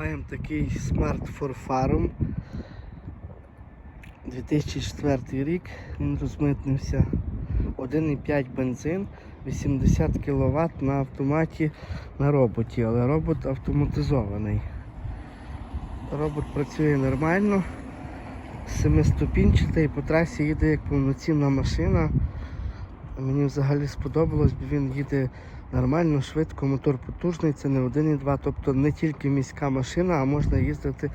Маємо такий Smart for Farm. 2004 рік, він розмитнився. 1,5 бензин, 80 кВт на автоматі на роботі, але робот автоматизований. Робот працює нормально, семиступінчатий, по трасі їде як повноцінна машина. Мені взагалі сподобалось, бо він їде нормально, швидко, мотор потужний, це не 1,2, тобто не тільки міська машина, а можна їздити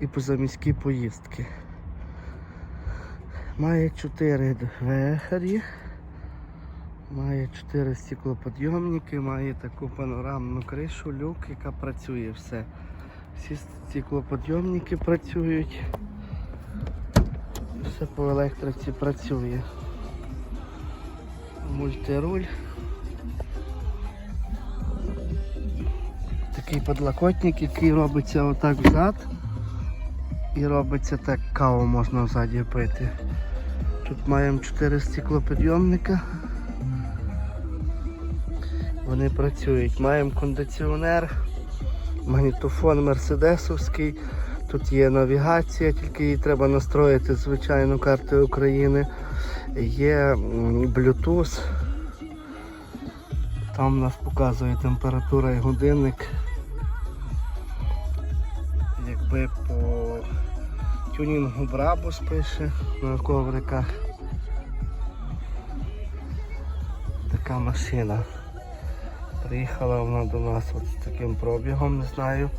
і позаміські поїздки. Має 4 двері, має 4 стеклоподйомники, має таку панорамну кришу, люк, яка працює все. Всі стеклоподйомники працюють. Все по електриці працює. Мультируль. Такий подлокотник, який робиться отак взад. І робиться так, каву можна взаді пити. Тут маємо 4 стеклопідйомника. Вони працюють. Маємо кондиціонер, магнітофон мерседесовський. Тут є навігація, тільки її треба настроїти, звичайно, картою України. Є Bluetooth. Там нас показує температура і годинник. Якби по тюнінгу Брабус пише на ковриках. Така машина. Приїхала вона до нас от з таким пробігом, не знаю.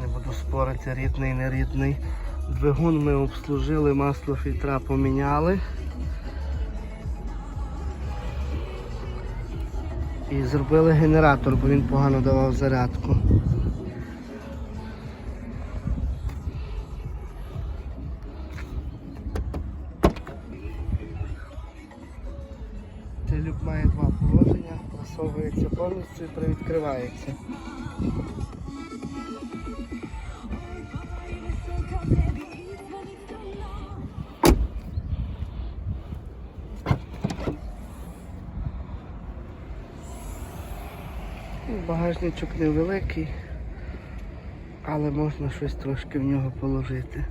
Не буду спорити, рідний, не рідний. Двигун ми обслужили, масло фільтра поміняли. І зробили генератор, бо він погано давав зарядку. Цей люк має два положення, просовується повністю і привідкривається. Багажничок невеликий, але можна щось трошки в нього положити.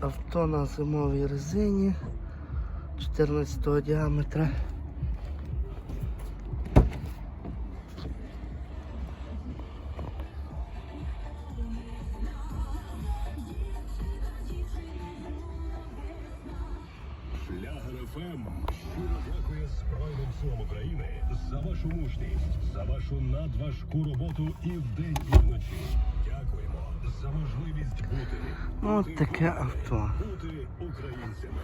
Авто на зимовій резині 14 діаметра. Шлягер ФМ щиро дякує Збройним силам України за вашу мужність, за вашу надважку роботу і вдень, і вночі. Дякуємо за можливість бути. От таке авто. Бути українцями.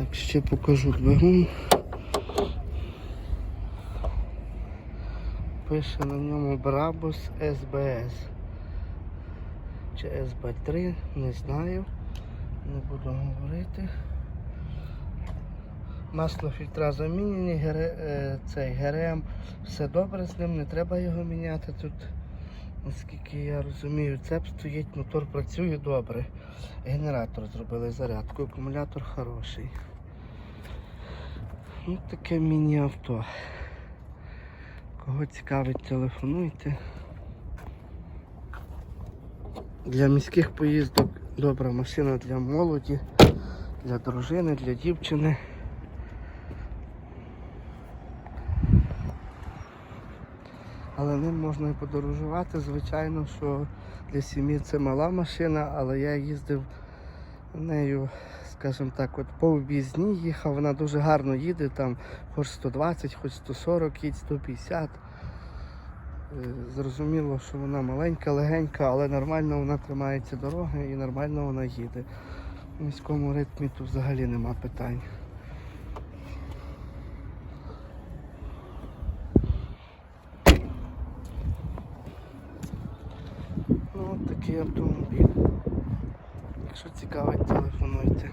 Так, ще покажу двигун. Пише на ньому Brabus SBS. Чи SB3, не знаю. Не буду говорити. Масло фільтра замінені, ГР, е, цей ГРМ, все добре з ним, не треба його міняти тут. Наскільки я розумію, цеп стоїть, мотор працює добре. Генератор зробили зарядку, акумулятор хороший. Ну, таке міні-авто. Кого цікавить, телефонуйте. Для міських поїздок добра машина для молоді, для дружини, для дівчини. Але ним можна і подорожувати. Звичайно, що для сім'ї це мала машина, але я їздив нею, скажімо так, от по об'їзні їхав, вона дуже гарно їде, там хоч 120, хоч 140, їдь 150. Зрозуміло, що вона маленька, легенька, але нормально вона тримається дороги і нормально вона їде. В міському ритмі тут взагалі нема питань. Ну, от такий автомобіль. Якщо цікавить, телефонуйте.